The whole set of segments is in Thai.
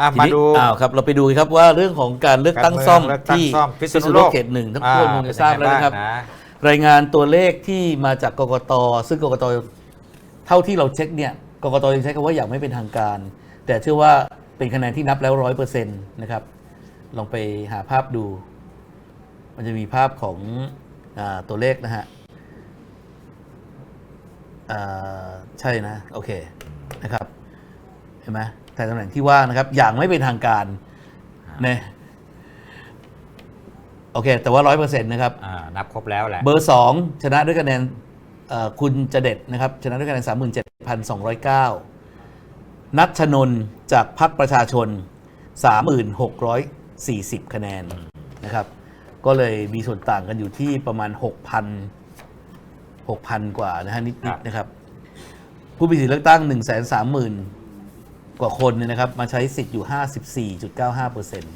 อะทีมานี้ดู อ้าวครับเราไปดูครับว่าเรื่องของการเลือกตั้งซ่อมการเมืองเลือกตั้งที่ซ่อมพิพิษษณุณุโลโลกก เขตหนึ่งทั้งพวกคงจะทราบแล้วนะครับเป็นยังไงางรายงานตัวเลขที่มาจากกกต ซึ่งกกต เท่าที่เราเช็คเนี่ยกกตยังใช้คำว่าอย่างไม่เป็นทางการ แต่เชื่อว่าเป็นคะแนนที่นับแล้วร้อยเปอร์เซ็นต์นะครับ ลองไปหาภาพดู มันจะมีภาพของอาตัวเลขนะฮะอ่าใช่นะ โอเคนะครับ เห็นไหม แต่ตำแหน่งที่ว่างนะครับ อย่างไม่เป็นทางการเนี่ยโอเค แต่ว่าร้อยเปอร์เซ็นต์นะครับ อ่านับครบแล้วแหละ เบอร์สองชนะด้วยคะแนนเอ่อคุณจะเด็ดนะครับ ชนะด้วยคะแนนสามหมื่นเจ็ดพันสองร้อยเก้านัทชนนจากพรรคประชาชนสามหมื่นหกร้อยสี่สิบคะแนนนะครับ ก็เลยมีส่วนต่างกันอยู่ที่ประมาณหกพันหกพันกว่านะฮะนิครัดบๆนะครับ ผู้มีสิทธิเลือกตั้งหนึ่งแสนสามหมื่น กว่าคนเนี่ยนะครับมาใช้สิทธิ์อยู่ห้าสิบสี่จุดเก้าห้าเปอร์เซ็นต์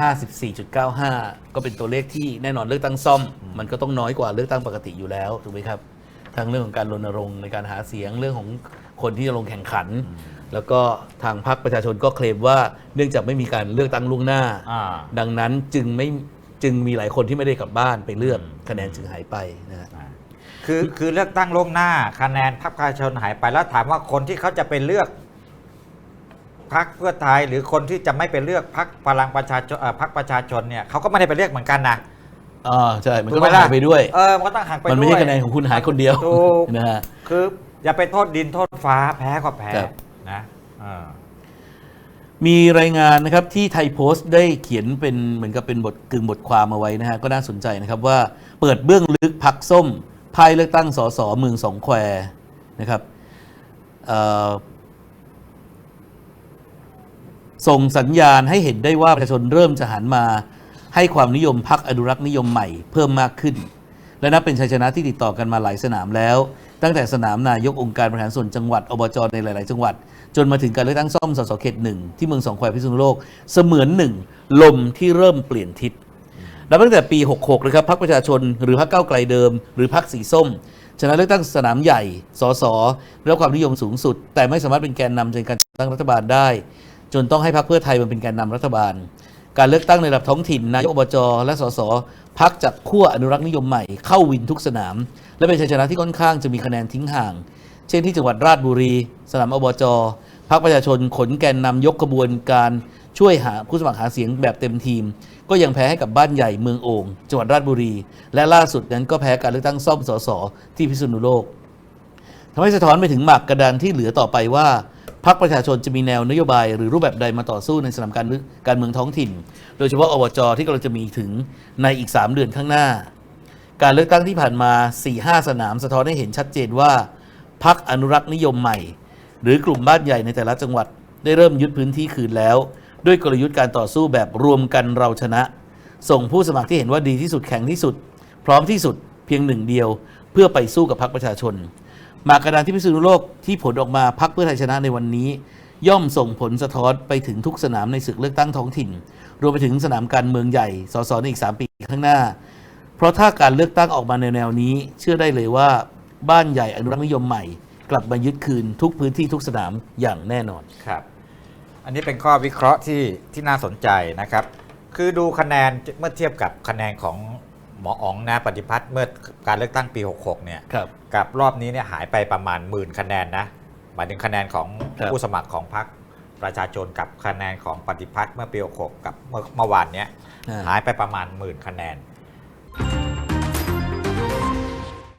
54.95 ก็เป็นตัวเลขที่แน่นอนเลือกตั้งซ่อม มันก็ต้องน้อยกว่าเลือกตั้งปกติอยู่แล้วถูกไหมครับทั้งเรื่องของการรณรงค์ในการหาเสียงเรื่องของคนที่จะลงแข่งขัน แล้วก็ทางพรรคประชาชนก็เคลมว่าเนื่องจากไม่มีการเลือกตั้งล่วงหน้าอ่าดังนั้นจึงไม่จึงมีหลายคนที่ไม่ได้กลับบ้านไปเลือกอืมคะแนนจึงหายไปนะฮะอ่าคือคือเลือกตั้งล่วงหน้าคะแนนพรรคประชาชนหายไปแล้วถามว่าคนที่เขาจะไปเลือก พรรคเพื่อไทยหรือคนที่จะไม่ไปเลือกพรรคพลังประชาชนเอ่อพรรคประชาชนเนี่ยเขาก็ไม่ได้ไปเลือกเหมือนกันนะอ่าใช่ มันถูก็กไหมต้องหายไปด้วย เออมันก็ต้องห่างไปมันไม่ด้วใช่ยคะแนนของคุณหายคนเดียวถูกนะฮะคืออย่าไปโทษดินโทษฟ้าแพ้ก็แพ้ครับนะเออมีรายงานนะครับที่ไทยโพสต์ได้เขียนเป็นเหมือนกับเป็นบทกึ่งบทความเอาไว้นะฮะก็น่าสนใจนะครับว่าเปิดเบื้องลึกพักส้มภายเลือกตั้งสสเมืองสองแควนะครับเอ่อ ส่งสัญญาณให้เห็นได้ว่าประชาชนเริ่มจะหันมา ให้ความนิยมพักอนุรักษ์นิยมใหม่เพิ่มมากขึ้น และนับเป็นชัยชนะที่ติดต่อกันมาหลายสนามแล้ว ตั้งแต่สนามนายกองค์การบริหารส่วนจังหวัดอบจในหลาย ๆ จังหวัด จนมาถึงการเลือกตั้งซ่อมสสเขตหนึ่งที่เมืองสองแควพิษณุโลกเสมือนหนึ่งลมที่เริ่มเปลี่ยนทิศนับตั้งแต่ปี 66เลยครับพรรคประชาชนหรือพรรคก้าวไกลเดิม หรือพรรคสีส้มชนะเลือกตั้งสนามใหญ่ สสได้รับความนิยมสูงสุด แต่ไม่สามารถเป็นแกนนำในการจัดตั้งรัฐบาลได้ จนต้องให้พรรคเพื่อไทยมันเป็นแกนนำรัฐบาล การเลือกตั้งในระดับท้องถิ่นนายกอบจและสสพักจากขั้วอนุรักษ์นิยมใหม่เข้าวินทุกสนาม และเป็นชัยชนะที่ค่อนข้างจะมีคะแนนทิ้งห่าง เช่นที่จังหวัดราชบุรี สนามอบจพักประชาชนขนแกนนำยกขบวนการช่วยหาผู้สมัครหาเสียงแบบเต็มทีม ก็ยังแพ้ให้กับบ้านใหญ่เมืองโอ่งจังหวัดราชบุรี และล่าสุดนั้นก็แพ้การเลือกตั้งซ่อมสสที่พิษณุโลกทำให้สะท้อนไปถึงหมากกระดานที่เหลือต่อไปว่า พรรคประชาชนจะมีแนวนโยบายหรือรูปแบบใดมาต่อสู้ในสนามการเลือการเมืองท้องถิ่น โดยเฉพาะอบจที่กำลังจะมีถึงในอีก 3 เดือนข้างหน้า การเลือกตั้งที่ผ่านมา 4-5 สนามสะท้อนให้เห็นชัดเจนว่าพรรคอนุรักษ์นิยมใหม่ หรือกลุ่มบ้านใหญ่ในแต่ละจังหวัด ได้เริ่มยึดพื้นที่คืนแล้ว ด้วยกลยุทธ์การต่อสู้แบบรวมกันเราชนะ ส่งผู้สมัครที่เห็นว่าดีที่สุดแข็งที่สุด พร้อมที่สุดเพียงหนึ่งเดียว เพื่อไปสู้กับพรรคประชาชน มากระดานที่พิษณุโลกที่ผลออกมาพักเพื่อไทยชนะในวันนี้ ย่อมส่งผลสะท้อนไปถึงทุกสนามในศึกเลือกตั้งท้องถิ่น รวมไปถึงสนามการเมืองใหญ่สสในอีก 3 ปีข้างหน้า เพราะถ้าการเลือกตั้งออกมาในแนวนี้ เชื่อได้เลยว่าบ้านใหญ่อนุรักษ์นิยมใหม่ กลับมายึดคืนทุกพื้นที่ทุกสนามอย่างแน่นอนครับ อันนี้เป็นข้อวิเคราะห์ที่ที่น่าสนใจนะครับ คือดูคะแนนเมื่อเทียบกับคะแนนของ หมออ๋องนะปฏิพัฒน์เมื่อการเลือกตั้งปี 66 เนี่ยครับกับรอบนี้เนี่ยหายไปประมาณหมื่นคะแนนนะหมายถึงคะแนนของครับผู้สมัครของพรรคประชาชนกับคะแนนของปฏิพัฒน์เมื่อปี 66 กับเมื่อเมื่อวานเนี้ยอ่าหายไปประมาณหมื่นคะแนน